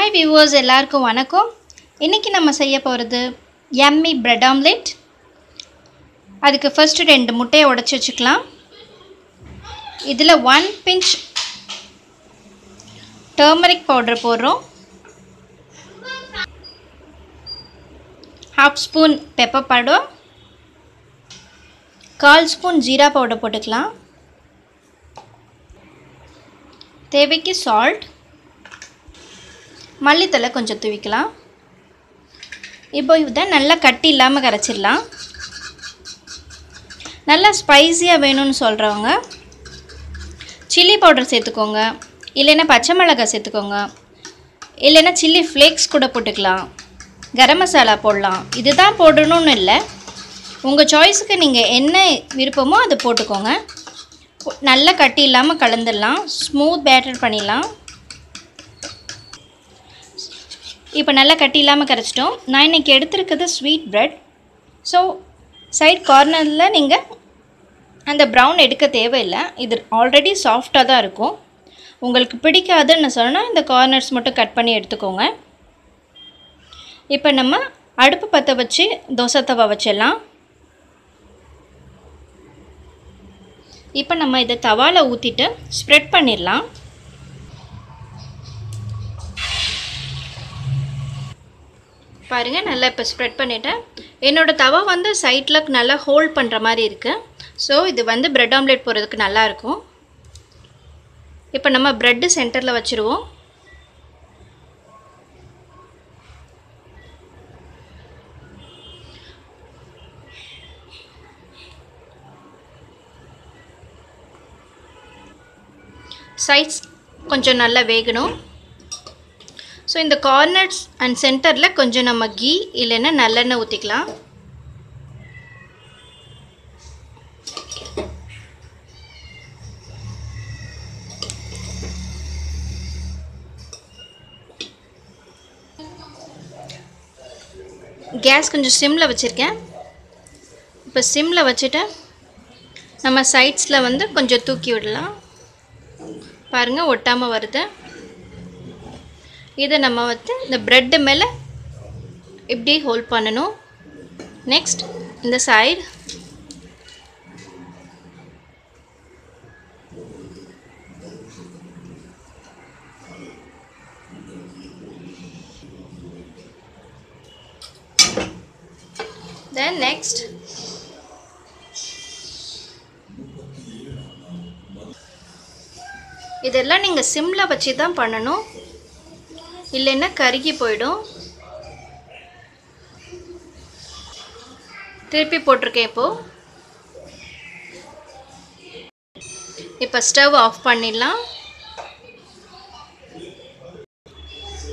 Hi viewers எல்லாருக்கும் வணக்கம். இன்றைக்கி நம்ம செய்ய போகிறது எம்மி ப்ரெட் ஆம்லெட் அதுக்கு ஃபஸ்ட்டு ரெண்டு முட்டையை உடச்சி வச்சுக்கலாம். இதில் ஒன் பிஞ்ச் டர்மரிக் பவுடர் போடுறோம். ஹாஃப் ஸ்பூன் பெப்பர் பவுடர் கால் ஸ்பூன் ஜீரா பவுடர் போட்டுக்கலாம். தேவைக்கு சால்ட் மல்லித்தலை கொஞ்சம் தூவிக்கலாம். இப்போ இதை நல்லா கட்டி இல்லாமல் கரைச்சிடலாம். நல்லா ஸ்பைஸியாக வேணும்னு சொல்கிறவங்க சில்லி பவுடர் சேர்த்துக்கோங்க. இல்லைன்னா பச்சை மிளகாய் சேர்த்துக்கோங்க. இல்லைன்னா சில்லி ஃப்ளேக்ஸ் கூட போட்டுக்கலாம். கரம் மசாலா போடலாம். இது தான் போடணும்னு இல்லை. உங்கள் சாய்ஸுக்கு நீங்கள் என்ன விருப்பமோ அதை போட்டுக்கோங்க. நல்லா கட்டி இல்லாமல் கலந்துடலாம். ஸ்மூத் பேட்டர் பண்ணிடலாம். இப்போ நல்லா கட்டி இல்லாமல் கரைச்சிட்டோம். நான் இன்றைக்கி எடுத்துருக்கிறது ஸ்வீட் ப்ரெட் ஸோ சைட் கார்னரில் நீங்கள் அந்த ப்ரௌன் எடுக்க தேவையில்லை. இது ஆல்ரெடி சாஃப்டாக தான் இருக்கும். உங்களுக்கு பிடிக்காதுன்னு சொன்னால் இந்த கார்னர்ஸ் மட்டும் கட் பண்ணி எடுத்துக்கோங்க. இப்போ நம்ம அடுப்பு பற்ற வச்சு தோசை தவா வச்சிடலாம். இப்போ நம்ம இதை தவாவில் ஊற்றிட்டு ஸ்ப்ரெட் பண்ணிடலாம். பாருங்கள் நல்லா இப்போ ஸ்ப்ரெட் பண்ணிவிட்டேன் என்னோடய தவா வந்து சைட்டில் நல்லா ஹோல்ட் பண்ணுற மாதிரி இருக்குது ஸோ இது வந்து ப்ரெட் ஆம்லேட் போடுறதுக்கு நல்லாயிருக்கும் இப்போ நம்ம ப்ரெட்டு சென்டரில் வச்சுருவோம். சைட்ஸ் கொஞ்சம் நல்லா வேகணும். ஸோ இந்த கார்னர்ஸ் அண்ட் சென்டரில் கொஞ்சம் நம்ம கீ இல்லைன்னா நல்லெண்ணெய் ஊற்றிக்கலாம் கேஸ் கொஞ்சம் சிம்மில் வச்சுருக்கேன். இப்போ சிம்மில் வச்சுட்டு நம்ம சைட்ஸில் வந்து கொஞ்சம் தூக்கி விடலாம். பாருங்கள் ஒட்டாமல் வருது. இதை நம்ம வந்து இந்த ப்ரெட்டு மேலே இப்படி ஹோல்ட் பண்ணணும். நெக்ஸ்ட் இந்த சைடு தென் நெக்ஸ்ட் இதெல்லாம் நீங்கள் சிம்மில் வச்சு தான் பண்ணணும். இல்லைன்னா கருகி போயிடும். திருப்பி போட்டிருக்கேன் இப்போது இப்போ ஸ்டவ் ஆஃப் பண்ணிடலாம்.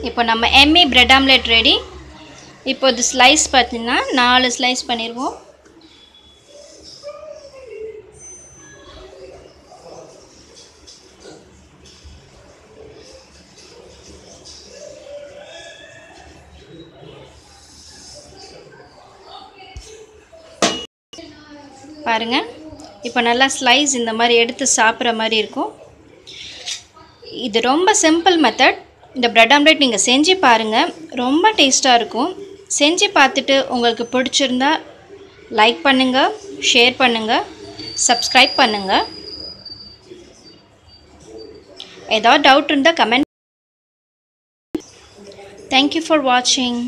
இப்போ நம்ம எம்மி பிரெட் ஆம்லெட் ரெடி இப்போ இது ஸ்லைஸ் பார்த்தீங்கன்னா நாலு ஸ்லைஸ் பண்ணிடுவோம். பாருங்கள் இப்போ நல்லா ஸ்லைஸ் இந்த மாதிரி எடுத்து சாப்பிட்ற மாதிரி இருக்கும். இது ரொம்ப சிம்பிள் மெத்தட் இந்த ப்ரெட் ஆம்லேட் நீங்கள் செஞ்சு பாருங்கள் ரொம்ப டேஸ்ட்டாக இருக்கும். செஞ்சு பார்த்துட்டு உங்களுக்கு பிடிச்சிருந்தா லைக் பண்ணுங்கள் ஷேர் பண்ணுங்கள் சப்ஸ்கிரைப் பண்ணுங்கள் ஏதாவது டவுட் இருந்தால் கமெண்ட் தேங்க்யூ ஃபார் வாட்சிங்